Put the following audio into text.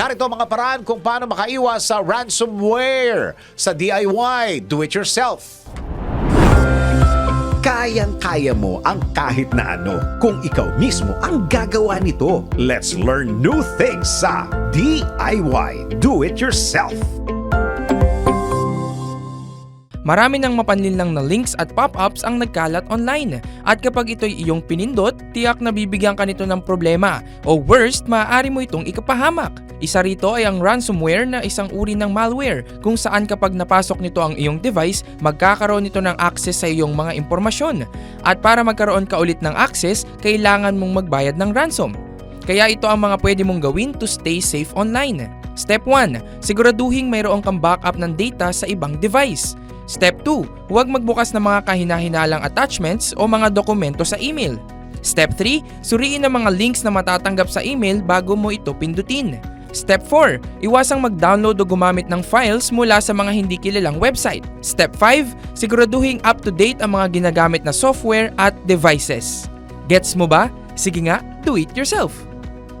Narito mga paraan kung paano makaiwas sa ransomware sa DIY, do it yourself. Kayang-kaya mo ang kahit na ano kung ikaw mismo ang gagawa nito. Let's learn new things sa DIY, do it yourself. Marami ng mapanlinlang na links at pop-ups ang nagkalat online. At kapag ito'y iyong pinindot, tiyak na bibigyan ka nito ng problema. O worst, maaari mo itong ikapahamak. Isa rito ay ang ransomware na isang uri ng malware kung saan kapag napasok nito ang iyong device, magkakaroon nito ng access sa iyong mga impormasyon. At para magkaroon ka ulit ng access, kailangan mong magbayad ng ransom. Kaya ito ang mga pwede mong gawin to stay safe online. Step 1. Siguraduhing mayroon kang backup ng data sa ibang device. Step 2. Huwag magbukas ng mga kahinahinalang attachments o mga dokumento sa email. Step 3. Suriin ang mga links na matatanggap sa email bago mo ito pindutin. Step 4. Iwasang mag-download o gumamit ng files mula sa mga hindi kilalang website. Step 5. Siguraduhing up-to-date ang mga ginagamit na software at devices. Gets mo ba? Sige nga, do it yourself!